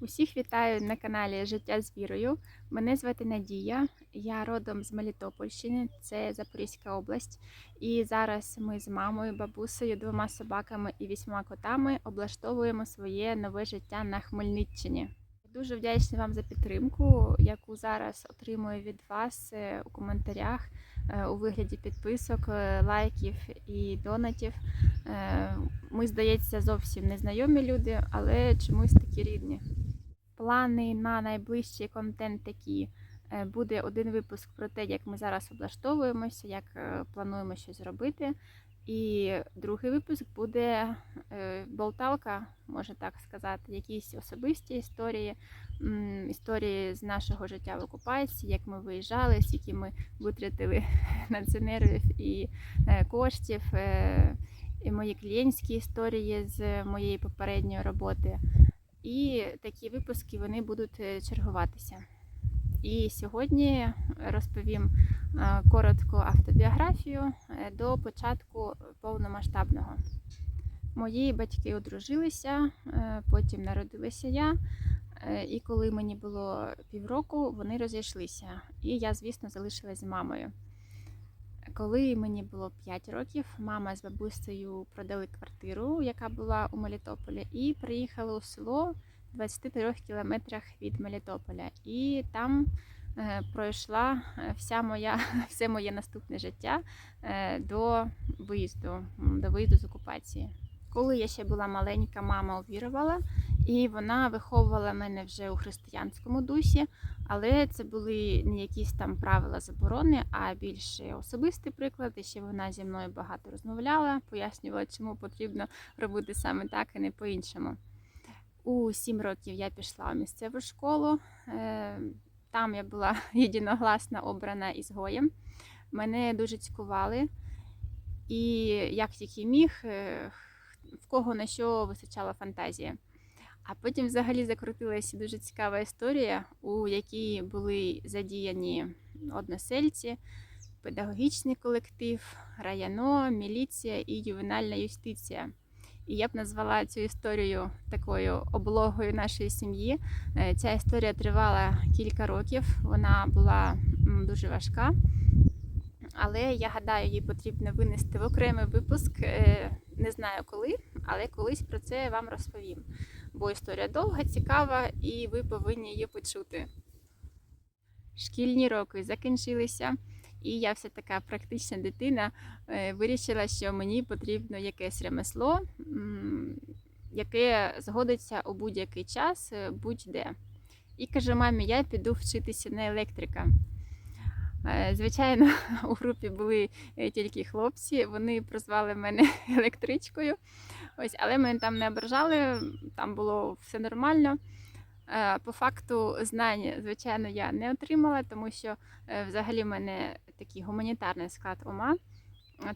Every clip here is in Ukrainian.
Усіх вітаю на каналі Життя з вірою. Мене звати Надія. Я родом з Мелітопольщини, це Запорізька область. І зараз ми з мамою, бабусею, двома собаками і вісьма котами облаштовуємо своє нове життя на Хмельниччині. Дуже вдячна вам за підтримку, яку зараз отримую від вас е, у коментарях е, у вигляді підписок, е, лайків і донатів. Ми, здається, зовсім незнайомі люди, але чомусь такі рідні. Плани на найближчий контент такі. Е, Буде один випуск про те, як ми зараз облаштовуємося, як е, плануємо щось зробити. І другий випуск буде е, болталка, можна так сказати, якісь особисті історії, історії з нашого життя в окупації, як ми виїжджали, скільки ми витратили на і коштів, і мої клієнтські історії з моєї попередньої роботи. І такі випуски вони будуть е, чергуватися. І сьогодні розповім е, коротко автобіографію е, до початку повномасштабного. Мої батьки одружилися, потім народилася я. І коли мені було півроку, вони розійшлися. І я, звісно, залишилась з мамою. Коли мені було 5 років, мама з бабусею продали квартиру, яка була у Мелітополі, і приїхали у село в 23 кілометрах від Мелітополя. І там е, пройшла е, вся моя, все моє наступне життя е, до виїзду, до виїзду з окупації. Коли я ще була маленька, мама увірувала, і вона виховувала мене вже у християнському дусі. Але це були не якісь там правила заборони, а більше особистий приклад. І ще вона зі мною багато розмовляла, пояснювала, чому потрібно робити саме так і не по-іншому. У сім років я пішла у місцеву школу. Е, Там я була єдиногласно обрана ізгоєм. Мене дуже цькували. І як тільки міг, е, в кого на що вистачала фантазія. А потім взагалі закрутилася дуже цікава історія, у якій були задіяні односельці, педагогічний колектив, районо, міліція і ювенальна юстиція. І я б назвала цю історію такою облогою нашої сім'ї. Е, Ця історія тривала кілька років, вона була дуже важка. Але я гадаю, її потрібно винести в окремий випуск. Не знаю коли, але колись про це вам розповім бо історія довга, цікава, і ви повинні її почути. Шкільні роки закінчилися, і я все така практична дитина е, вирішила, що мені потрібно якесь ремесло, яке згодиться у будь-який час, е, будь-де. І кажу мамі, я піду вчитися на електрика. Е, Звичайно, у групі були е, тільки хлопці, вони прозвали мене електричкою. Ось, але мене там не ображали, там було все нормально. Е, По факту знань, звичайно, я не отримала, тому що взагалі в мене такий гуманітарний склад ума.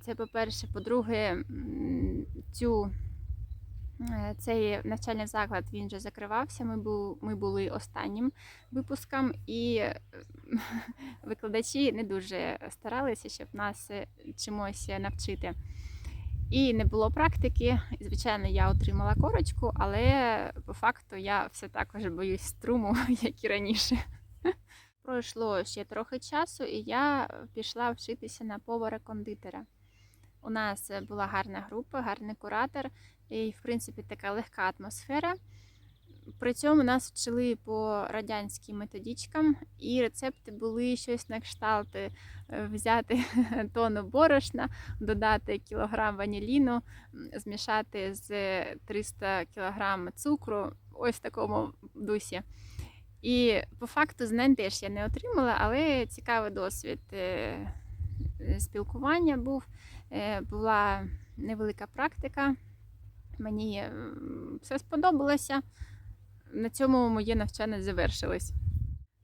Це по-перше, по-друге, цю, цей навчальний заклад він вже закривався. Ми, бу, ми були останнім випуском, і е, викладачі не дуже старалися, щоб нас е, чомусь навчити. І не було практики. Звичайно, я отримала корочку, але по факту я все також боюсь струму, як і раніше. Пройшло ще трохи часу, і я пішла вчитися на повара-кондитера. У нас була гарна група, гарний куратор, і, в принципі, така легка атмосфера. При цьому нас вчили по радянським методичкам, і рецепти були щось на кшталт е, взяти тонну борошна, додати кілограм ваніліну, змішати з 300 кілограм цукру, ось в такому дусі. І по факту знань теж я не отримала, але цікавий досвід е, спілкування був. Е, Була невелика практика. Мені все сподобалося. На цьому моє навчання завершилось.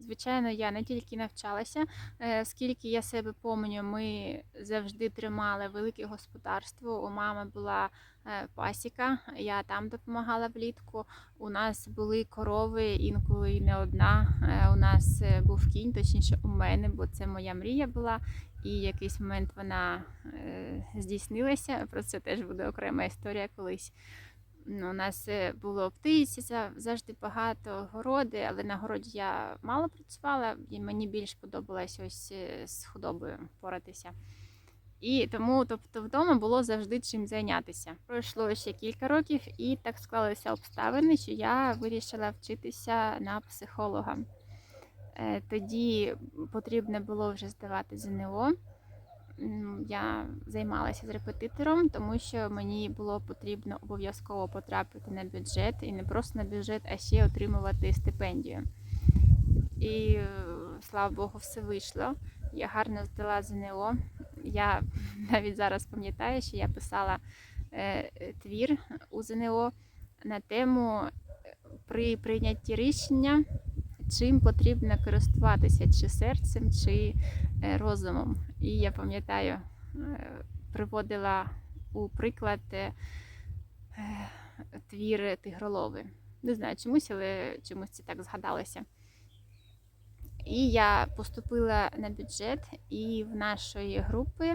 Звичайно, я не тільки навчалася, е, скільки я себе пам'ятаю, ми завжди тримали велике господарство. У мами була е, пасіка, я там допомагала влітку. У нас були корови, інколи не одна. Е, У нас був кінь, точніше у мене, бо це моя мрія була. І якийсь момент вона здійснилася. Про це теж буде окрема історія колись. Ну, у нас е, було птиці завжди багато, городи, але на городі я мало працювала, і мені більш подобалось ось е, з худобою поратися. І тому, тобто, вдома було завжди чим зайнятися. Пройшло ще кілька років, і так склалися обставини, що я вирішила вчитися на психолога. Е, Тоді потрібно було вже здавати ЗНО. М, Я займалася з репетитором, тому що мені було потрібно обов'язково потрапити на бюджет і не просто на бюджет, а ще отримувати стипендію. І слава Богу, все вийшло. Я гарно здала ЗНО. Я навіть зараз пам'ятаю, що я писала е, твір у ЗНО на тему е, при прийнятті рішення, чим потрібно користуватися, чи серцем, чи е, розумом. І я пам'ятаю, е, приводила у приклад е, твір Тигролови. Не знаю чомусь, але чомусь це так згадалося. І я поступила на бюджет, і в нашої групи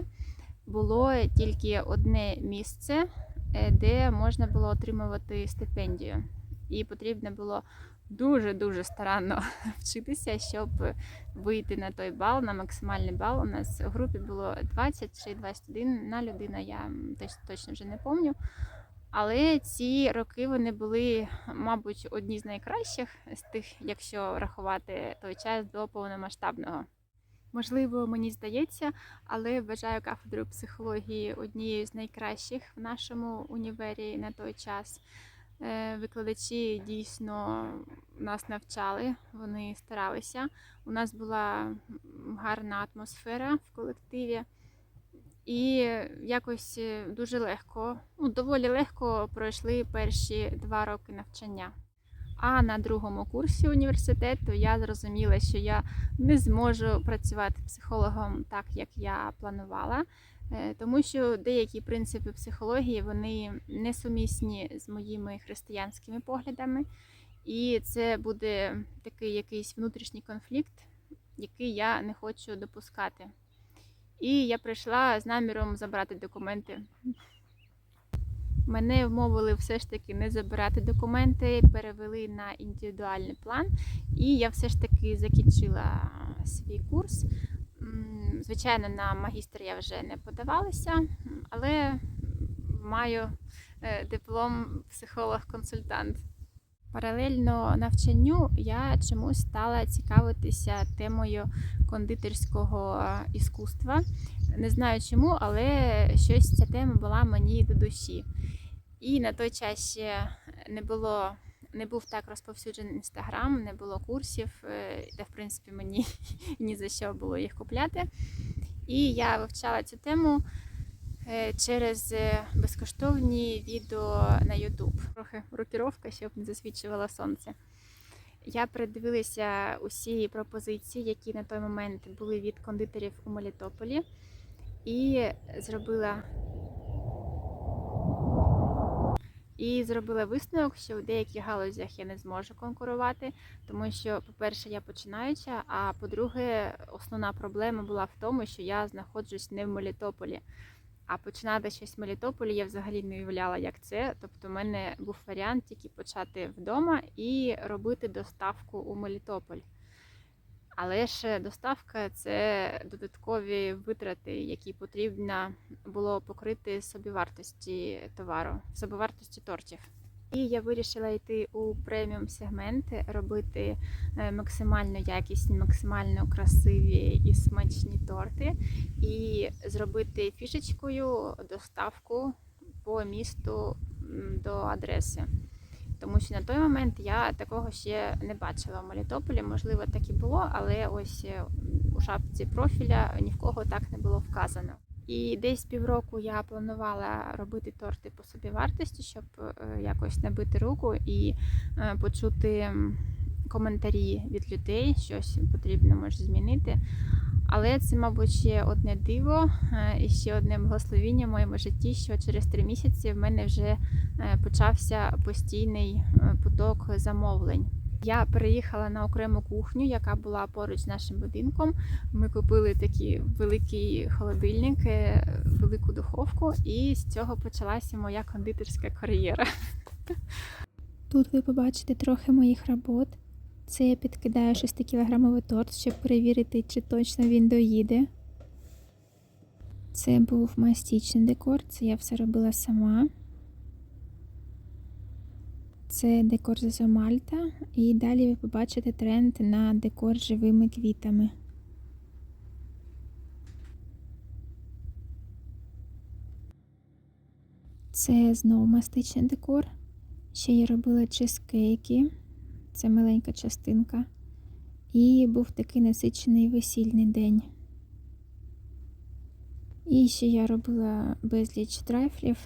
було тільки одне місце, е, де можна було отримувати стипендію. І потрібно було дуже-дуже старанно вчитися, щоб вийти на той бал, на максимальний бал. У нас в групі було 20 чи 21 на людина, я точно вже не пам'ятаю. Але ці роки вони були, мабуть, одні з найкращих з тих, якщо рахувати той час до повномасштабного. Можливо, мені здається, але вважаю кафедру психології однією з найкращих в нашому універі на той час. Е, Викладачі дійсно нас навчали, вони старалися. У нас була гарна атмосфера в колективі. І якось е, дуже легко, ну доволі легко пройшли перші два роки навчання. А на другому курсі університету я зрозуміла, що я не зможу працювати психологом так, як я планувала, тому що деякі принципи психології вони несумісні з моїми християнськими поглядами, і це буде такий якийсь внутрішній конфлікт, який я не хочу допускати. І я прийшла з наміром забрати документи. Мене вмовили все ж таки не забирати документи, перевели на індивідуальний план, і я все ж таки закінчила свій курс. Звичайно, на магістр я вже не подавалася, але маю е, диплом психолог-консультант. Паралельно навчанню я чомусь стала цікавитися темою кондитерського іскусства. Не знаю чому, але щось ця тема була мені до душі. І на той час ще не було. Не був так розповсюджений інстаграм, не було курсів, е, де в принципі мені ні за що було їх купляти. І я вивчала цю тему е, через е, безкоштовні відео на YouTube. Трохи рокіровка, щоб не засвічувало сонце. Я передивилася усі пропозиції, які на той момент були від кондитерів у Мелітополі, і зробила. І зробила висновок, що в деяких галузях я не зможу конкурувати, тому що, по-перше, я починаюча, а по-друге, основна проблема була в тому, що я знаходжусь не в Мелітополі. А починати щось в Мелітополі я взагалі не уявляла, як це. Тобто, в мене був варіант тільки почати вдома і робити доставку у Мелітополь. Але ж доставка це додаткові витрати, які потрібно було покрити собівартості товару, собівартості тортів. І я вирішила йти у преміум сегмент, робити е, максимально якісні, максимально красиві і смачні торти, і зробити фішечкою доставку по місту до адреси. Тому що на той момент я такого ще не бачила в Мелітополі. Можливо, так і було, але ось е, у шапці профіля ні в кого так не було вказано. І десь півроку я планувала робити торти по собі вартості, щоб е, якось набити руку і е, почути коментарі від людей, щось потрібно може змінити. Але це, мабуть, ще одне диво е, і ще одне благословіння в моєму житті, що через три місяці в мене вже е, почався постійний е, поток замовлень. Я переїхала на окрему кухню, яка була поруч з нашим будинком. Ми купили такий великий холодильник, велику духовку, і з цього почалася моя кондитерська кар'єра. Тут ви побачите трохи моїх робот. Це я підкидаю 6-кілограмовий торт, щоб перевірити, чи точно він доїде. Це був мастічний декор, це я все робила сама. Це декор з Ізомальта. І далі ви побачите тренд на декор з живими квітами. Це знову мастичний декор. Ще я робила чизкейки, це маленька частинка. І був такий насичений весільний день. І ще я робила безліч трайфлів.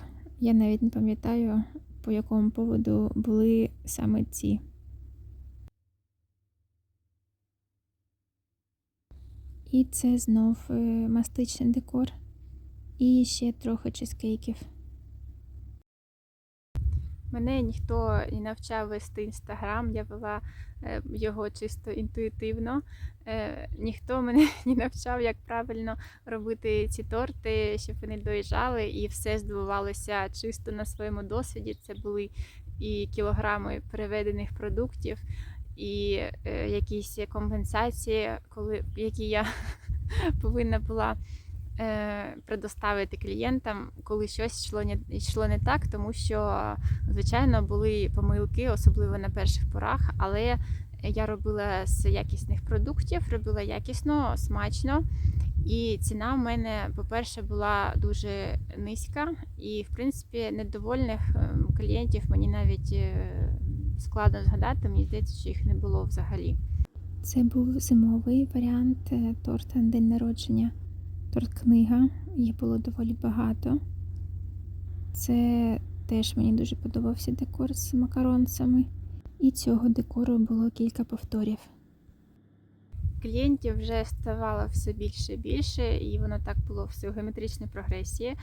Я навіть не пам'ятаю, по якому поводу були саме ці. І це знов е, мастичний декор. І ще трохи чизкейків. Мене ніхто не навчав вести інстаграм, я вела е, його чисто інтуїтивно. Е, ніхто мене не навчав, як правильно робити ці торти, щоб вони доїжджали, і все здобувалося чисто на своєму досвіді. Це були і кілограми переведених продуктів, і е, якісь компенсації, коли які я повинна була предоставити клієнтам, коли щось йшло не йшло не так, тому що, звичайно, були помилки, особливо на перших порах, але я робила з якісних продуктів, робила якісно, смачно. І ціна в мене, по-перше, була дуже низька, і, в принципі, недовольних ем, клієнтів мені навіть е, складно згадати, мені здається, що їх не було взагалі. Це був зимовий варіант е, торта день народження. Торт-книга, їх було доволі багато. Це теж мені дуже подобався декор з макаронцями. І цього декору було кілька повторів. Клієнтів вже ставало все більше і більше, і воно так було все у геометричній прогресії.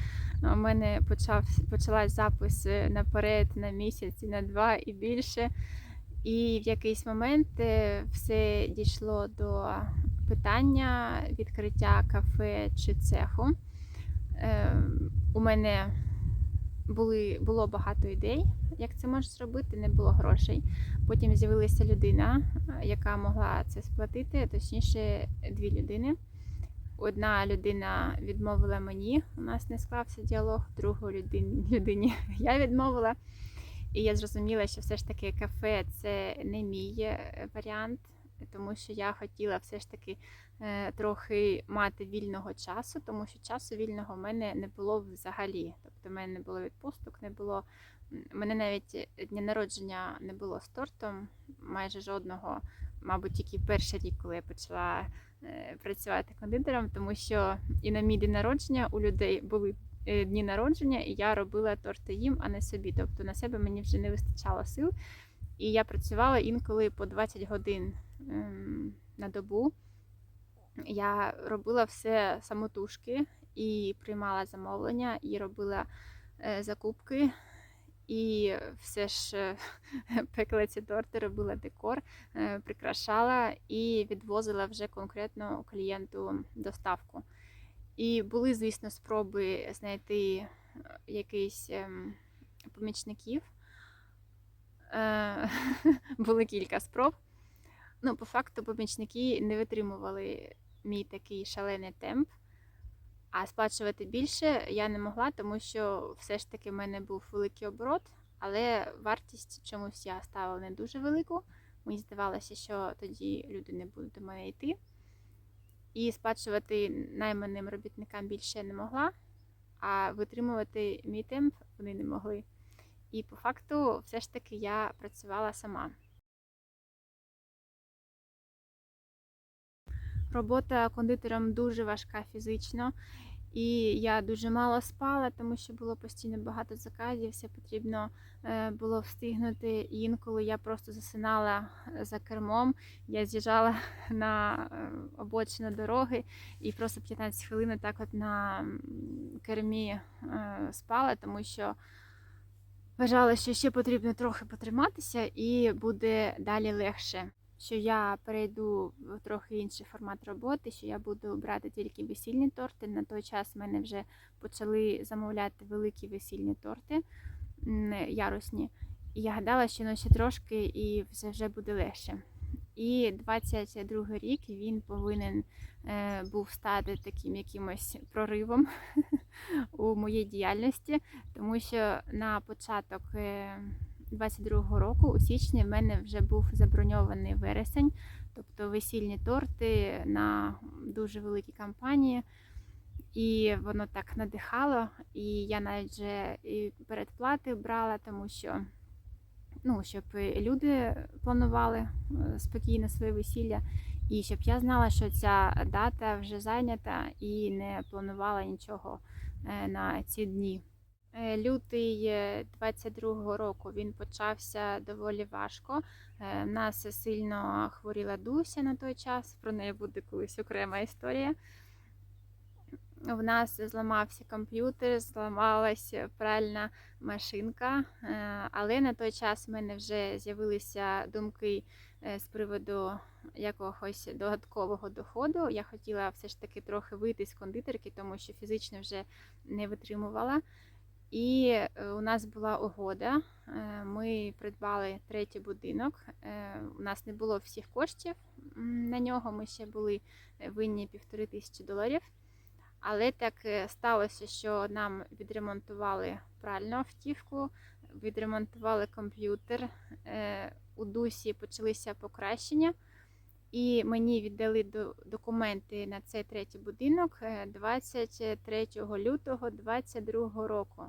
У мене почав почалась запис наперед на місяць і на два і більше. І в якийсь момент е, все дійшло до питання відкриття кафе чи цеху. Е, У мене були, було багато ідей, як це можна зробити, не було грошей. Потім з'явилася людина, яка могла це сплатити, точніше, дві людини. Одна людина відмовила мені, у нас не склався діалог, другу людині, людині я відмовила. І я зрозуміла, що все ж таки кафе це не мій е, варіант, тому що я хотіла все ж таки е, трохи мати вільного часу, тому що часу вільного в мене не було взагалі. Тобто, в мене не було відпусток, не було. Мене навіть дня народження не було з тортом, майже жодного, мабуть, тільки перший рік, коли я почала е, працювати кондитером, тому що і на мій день народження у людей були е, дні народження, і я робила торти їм, а не собі. Тобто на себе мені вже не вистачало сил. І я працювала інколи по 20 годин ем, на добу. Я робила все самотужки і приймала замовлення, і робила е, закупки. І все ж е, пекла ці торти, робила декор, е, прикрашала і відвозила вже конкретно клієнту доставку. І були, звісно, спроби знайти якийсь ем, помічників. Були кілька спроб. Ну, по факту, помічники не витримували мій такий шалений темп. А сплачувати більше я не могла, тому що все ж таки в мене був великий оборот, але вартість чомусь я ставила не дуже велику. Мені здавалося, що тоді люди не будуть до мене йти. І сплачувати найманим робітникам більше не могла, а витримувати мій темп вони не могли. І по факту, все ж таки, я працювала сама. Робота кондитером дуже важка фізично, і я дуже мало спала, тому що було постійно багато заказів, все потрібно е, було встигнути. І інколи я просто засинала за кермом. Я з'їжджала на е, обочину дороги і просто 15 хвилин так от на кермі е, спала, тому що вважала, що ще потрібно трохи потриматися, і буде далі легше що я перейду в трохи інший формат роботи, що я буду брати тільки весільні торти. На той час в мене вже почали замовляти великі весільні торти ярусні. І я гадала, що ну ще трошки і все вже буде легше. І 22 рік він повинен е, був стати таким якимось проривом у моїй діяльності, тому що на початок е, 22-го року, у січні, в мене вже був заброньований вересень, тобто весільні торти на дуже великі кампанії. І воно так надихало, і я навіть вже і передплати брала, тому що ну, щоб люди планували е, спокійно своє весілля, і щоб я знала, що ця дата вже зайнята і не планувала нічого е, на ці дні. Е, Лютий е, 22-го року він почався доволі важко. В нас сильно хворіла Дуся на той час. Про неї буде колись окрема історія. В нас зламався комп'ютер, зламалася пральна машинка, е, але на той час в мене вже з'явилися думки е, з приводу якогось додаткового доходу. Я хотіла все ж таки трохи вийти з кондитерки, тому що фізично вже не витримувала. І е, у нас була угода. е, Ми придбали третій будинок. Е, У нас не було всіх коштів на нього. Ми ще були е, винні півтори тисячі доларів. Але так е, сталося, що нам відремонтували пральну автівку, відремонтували комп'ютер. е, У дусі почалися покращення, і мені віддали до- документи на цей третій будинок е, 23 лютого 2022 року.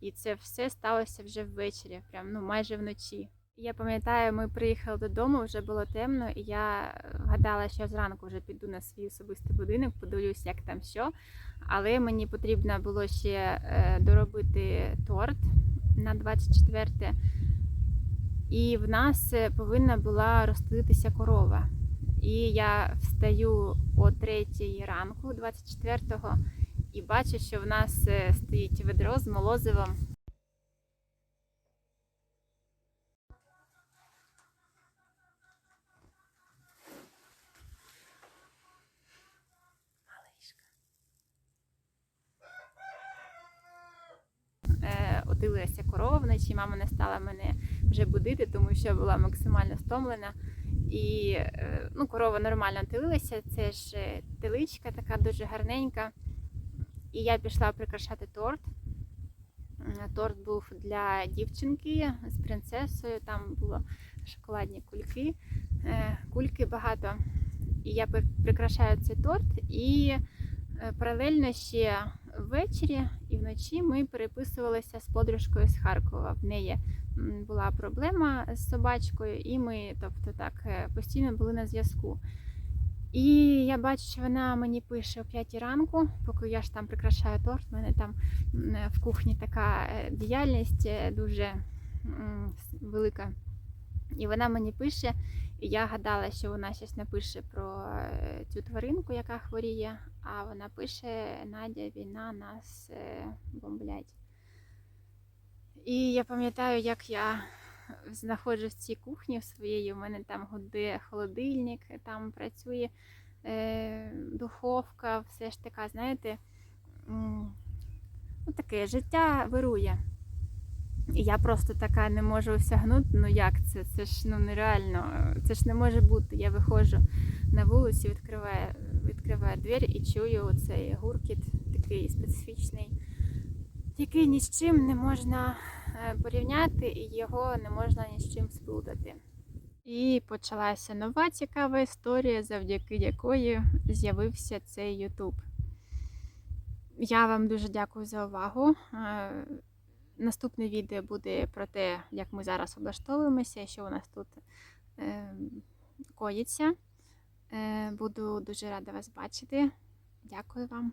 І це все сталося вже ввечері, прям ну майже вночі. Я пам'ятаю, ми приїхали додому, вже було темно, і я е, гадала, що зранку вже піду на свій особистий будинок, подивлюсь, як там що. Але мені потрібно було ще е, доробити торт на 24. І в нас е, повинна була розстелитися корова. І я встаю о 3 ранку, 24-го, і бачу, що в нас стоїть ведро з молозивом. Е, Отилилася корова вночі, мама не стала мене вже будити, тому що була максимально стомлена. І е, ну, корова нормально тилилася, це ж е, теличка така дуже гарненька. І я пішла прикрашати торт. Торт був для дівчинки з принцесою, там було шоколадні кульки, е, кульки багато. І я прикрашаю цей торт. І е, паралельно ще ввечері і вночі ми переписувалися з подружкою з Харкова. В неї була проблема з собачкою, і ми, тобто так, е, постійно були на зв'язку. І я бачу, що вона мені пише о 5 ранку, поки я ж там прикрашаю торт. У мене там в кухні така е, діяльність е, дуже велика. І вона мені пише, і я гадала, що вона щось напише про е, цю тваринку, яка хворіє. А вона пише: Надя, війна, нас е, бомблять. І я пам'ятаю, як я знаходжусь в цій кухні в своєї. У мене там гуде холодильник, там працює е, духовка, все ж така, знаєте, ну, таке життя вирує. І я просто така не можу осягнути, ну як це? Це ж ну нереально, це ж не може бути. Я виходжу на вулицю, відкриваю, відкриваю двері і чую цей гуркіт, такий специфічний, який ні з чим не можна е, порівняти, і його не можна ні з чим сплутати. І почалася нова цікава історія, завдяки якої з'явився цей Ютуб. Я вам дуже дякую за увагу. Наступне відео буде про те, як ми зараз облаштовуємося, що у нас тут е, коїться. Е, буду дуже рада вас бачити. Дякую вам.